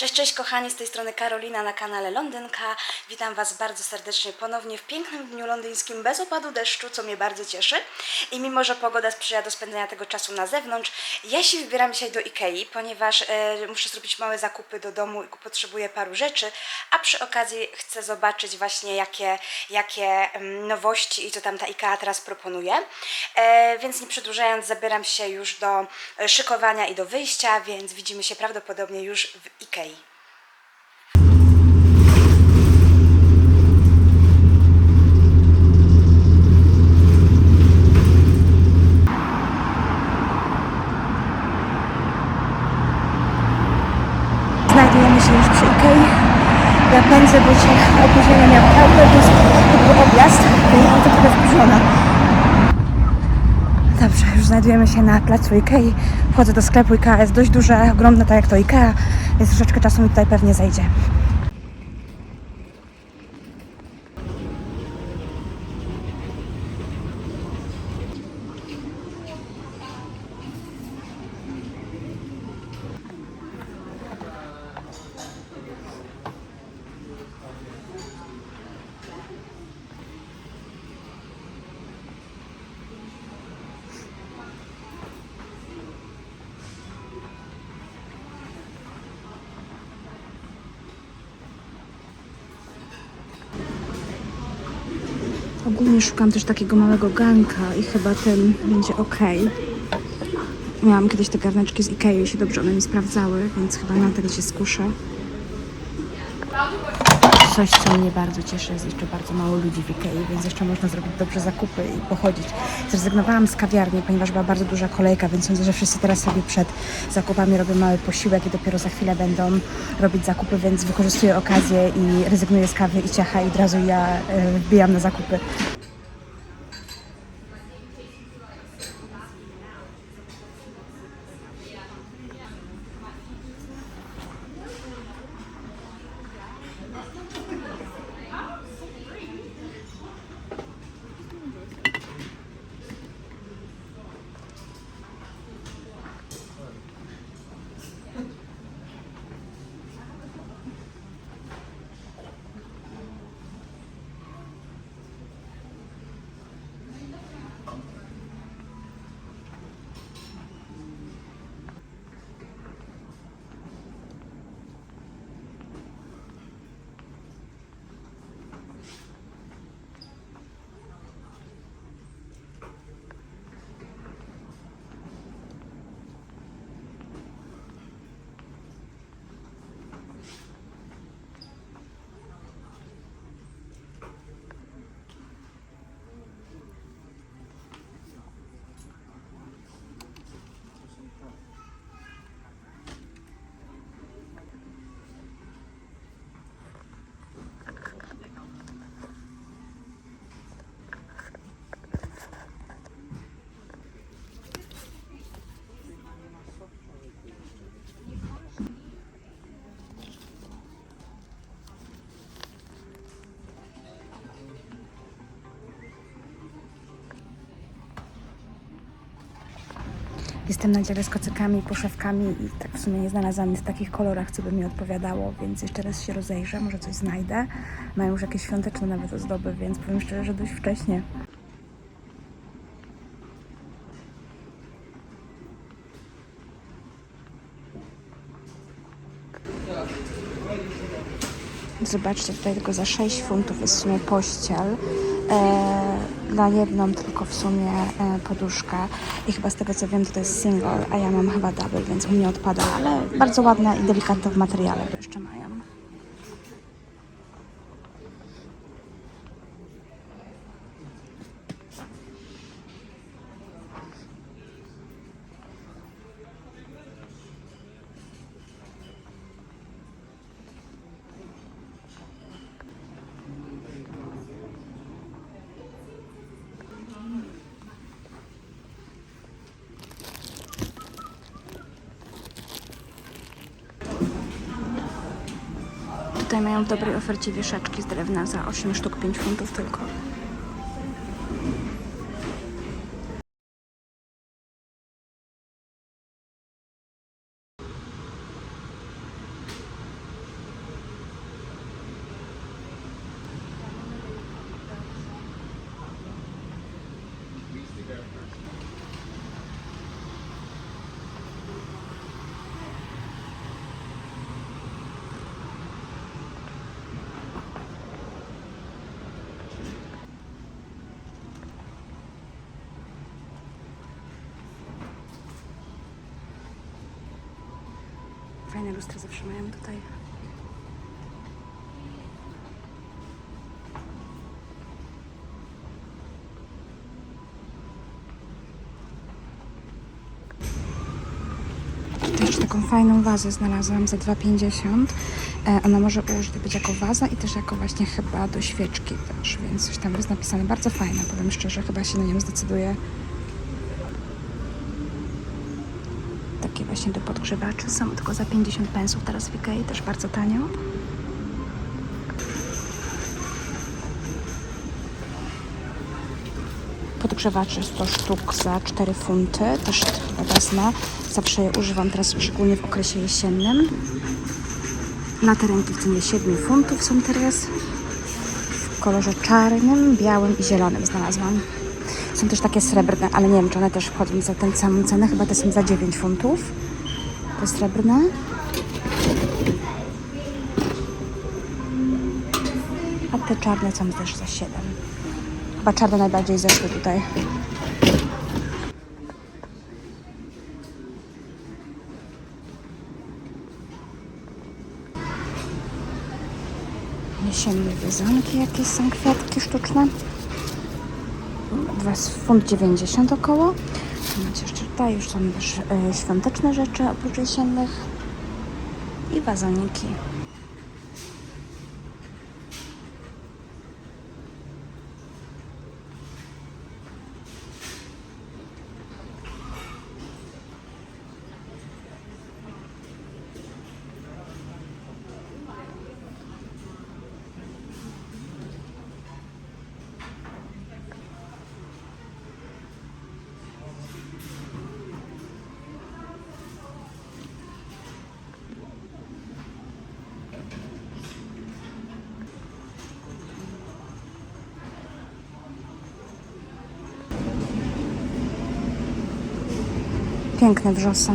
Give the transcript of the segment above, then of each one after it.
Cześć, cześć kochani, z tej strony Karolina na kanale Londynka. Witam Was bardzo serdecznie ponownie w pięknym dniu londyńskim bez opadu deszczu, co mnie bardzo cieszy. I mimo, że pogoda sprzyja do spędzenia tego czasu na zewnątrz, ja się wybieram dzisiaj do Ikei, ponieważ e, muszę zrobić małe zakupy do domu i potrzebuję paru rzeczy, a przy okazji chcę zobaczyć właśnie jakie, jakie em, nowości i co tam ta Ikea teraz proponuje. E, więc nie przedłużając, zabieram się już do e, szykowania i do wyjścia, więc widzimy się prawdopodobnie już w Ikei. Znajdujemy się już przy Ikei. Ja pędzę, bo się opóźnienie miał autobus, to był objazd, to ja to trochę wkurzona. Dobrze, już znajdujemy się na placu Ikei. Wchodzę do sklepu Ikea, jest dość duże, ogromne, tak jak to Ikea, więc troszeczkę czasu mi tutaj pewnie zejdzie. Ogólnie szukam też takiego małego ganka i chyba ten będzie ok. Miałam kiedyś te garneczki z Ikei i się dobrze one mi sprawdzały, więc chyba na tego się skuszę. Coś, co mnie bardzo cieszy, jest jeszcze bardzo mało ludzi w Ikei, więc jeszcze można zrobić dobrze zakupy i pochodzić. Zrezygnowałam z kawiarni, ponieważ była bardzo duża kolejka, więc sądzę, że wszyscy teraz sobie przed zakupami robią mały posiłek i dopiero za chwilę będą robić zakupy, więc wykorzystuję okazję i rezygnuję z kawy i ciacha i od razu ja y, wbijam na zakupy. Jestem na dziale z kocykami poszewkami i tak w sumie nie znalazłam nic w takich kolorach, co by mi odpowiadało, więc jeszcze raz się rozejrzę, może coś znajdę. Mają już jakieś świąteczne nawet ozdoby, więc powiem szczerze, że dość wcześnie. Zobaczcie, tutaj tylko za 6 funtów jest w sumie pościel. E, na jedną tylko w sumie e, poduszkę. I chyba z tego co wiem, to, to jest single, a ja mam chyba double, więc u mnie odpada, ale bardzo ładne i delikatne w materiale jeszcze mają. Tutaj mają w dobrej ofercie wieszaczki z drewna za 8 sztuk 5 funtów tylko. Lustra zawsze mają tutaj. Jeszcze taką fajną wazę znalazłam za 2,50. E, Ona może użyć być jako waza i też jako właśnie chyba do świeczki też, więc coś tam jest napisane. Bardzo fajne, powiem szczerze, chyba się na nią zdecyduję. Takie właśnie do podgrzewaczy są tylko za 50 pensów teraz w Ikei, też bardzo tanio. Podgrzewaczy 100 sztuk za 4 funty, też wezmę. Zawsze je używam teraz szczególnie w okresie jesiennym. Latarenki w cenie 7 funtów są teraz. W kolorze czarnym, białym i zielonym znalazłam. Są też takie srebrne, ale nie wiem, czy one też wchodzą za tę samą cenę. Chyba te są za 9 funtów. Te srebrne. A te czarne są też za 7. Chyba czarne najbardziej zeszły tutaj. Jesienne wyzonki, jakieś są kwiatki sztuczne. Dwa funt 90 około. Tu Macie jeszcze tutaj, już są też e, świąteczne rzeczy oprócz jesiennych. I wazoniki. Piękne wrzosy.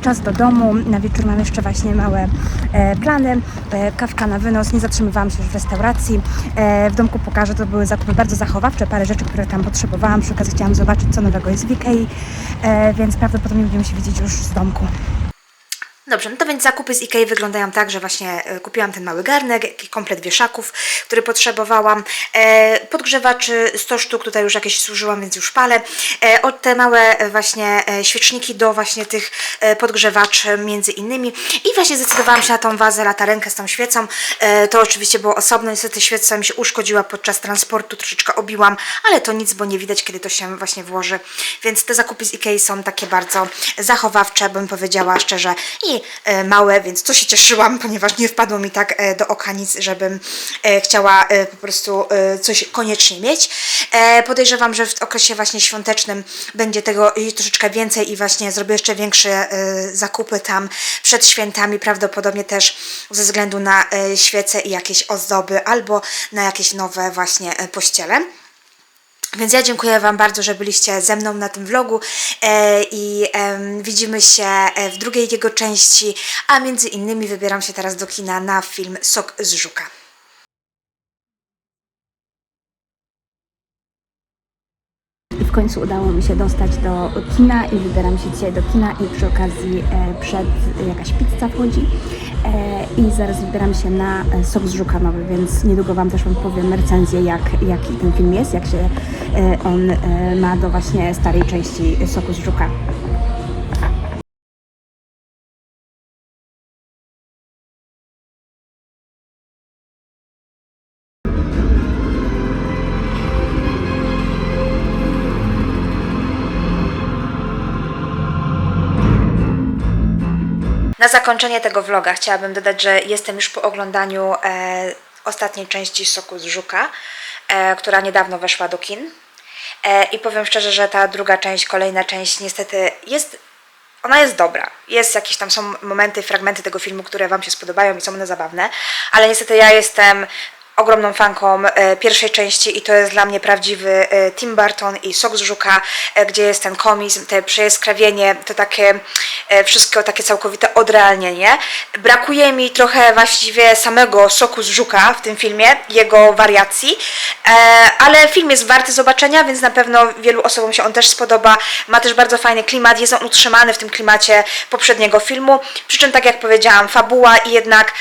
Czas do domu. Na wieczór mam jeszcze właśnie małe e, plany. E, kawka na wynos. Nie zatrzymywałam się już w restauracji. E, w domku pokażę, to były zakupy bardzo zachowawcze. Parę rzeczy, które tam potrzebowałam. Przy okazji chciałam zobaczyć, co nowego jest w Ikei. Więc prawdopodobnie będziemy się widzieć już z domku. Dobrze, no to więc zakupy z Ikei wyglądają tak, że właśnie e, kupiłam ten mały garnek, komplet wieszaków, który potrzebowałam, e, podgrzewaczy 100 sztuk, tutaj już jakieś służyłam, więc już palę, e, od te małe właśnie świeczniki do właśnie tych podgrzewaczy między innymi. I właśnie zdecydowałam się na tą wazę, latarenkę z tą świecą, to oczywiście było osobno, niestety świeca mi się uszkodziła podczas transportu, troszeczkę obiłam, ale to nic, bo nie widać, kiedy to się właśnie włoży, więc te zakupy z Ikei są takie bardzo zachowawcze, bym powiedziała szczerze i e, małe, więc to się cieszyłam, ponieważ nie wpadło mi tak e, do oka nic, żebym e, chciała po prostu coś koniecznie mieć. Podejrzewam, że w okresie właśnie świątecznym będzie tego troszeczkę więcej i właśnie zrobię jeszcze większe zakupy tam przed świętami, prawdopodobnie też ze względu na świece i jakieś ozdoby albo na jakieś nowe właśnie pościele. Więc ja dziękuję Wam bardzo, że byliście ze mną na tym vlogu e, i widzimy się e, w drugiej jego części, a między innymi wybieram się teraz do kina na film Sok z Żuka. W końcu udało mi się dostać do kina i wybieram się dzisiaj do kina i przy okazji e, przed jakaś pizza wchodzi i zaraz wybieram się na e, sok z żuka nowy, więc niedługo Wam też Wam powiem recenzję jak, jaki ten film jest, jak się e, on e, ma do właśnie starej części soku z żuka. Zakończenie tego vloga chciałabym dodać, że jestem już po oglądaniu e, ostatniej części Soku z Żuka, e, która niedawno weszła do kin. E, I powiem szczerze, że ta druga część, kolejna część niestety jest, ona jest dobra. Jest jakieś tam są momenty, fragmenty tego filmu, które Wam się spodobają i są one zabawne, ale niestety ja jestem ogromną fanką e, pierwszej części i to jest dla mnie prawdziwy e, Tim Burton i Sok z Żuka, e, gdzie jest ten komizm, te przejaskrawienie, to takie wszystko takie całkowite odrealnienie. Brakuje mi trochę właściwie samego Soku z Żuka w tym filmie, jego wariacji, ale film jest warty zobaczenia, więc na pewno wielu osobom się on też spodoba. Ma też bardzo fajny klimat, jest on utrzymany w tym klimacie poprzedniego filmu, przy czym tak jak powiedziałam, fabuła i jednak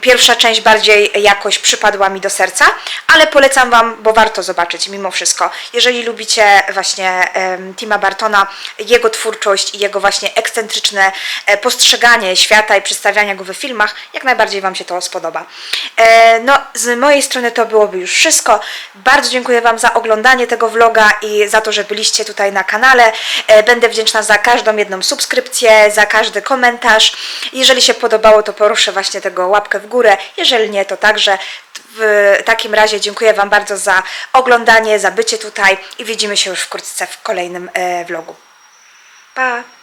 pierwsza część bardziej jakoś przypadła mi do serca, ale polecam Wam, bo warto zobaczyć mimo wszystko. Jeżeli lubicie właśnie Tima Bartona, jego twórczość i jego właśnie ekscentryczne e, postrzeganie świata i przedstawiania go we filmach, jak najbardziej Wam się to spodoba. E, no, z mojej strony to byłoby już wszystko. Bardzo dziękuję Wam za oglądanie tego vloga i za to, że byliście tutaj na kanale. E, Będę wdzięczna za każdą jedną subskrypcję, za każdy komentarz. Jeżeli się podobało, to proszę właśnie tego łapkę w górę. Jeżeli nie, to także. W takim razie dziękuję Wam bardzo za oglądanie, za bycie tutaj i widzimy się już wkrótce w kolejnym e, vlogu. Pa!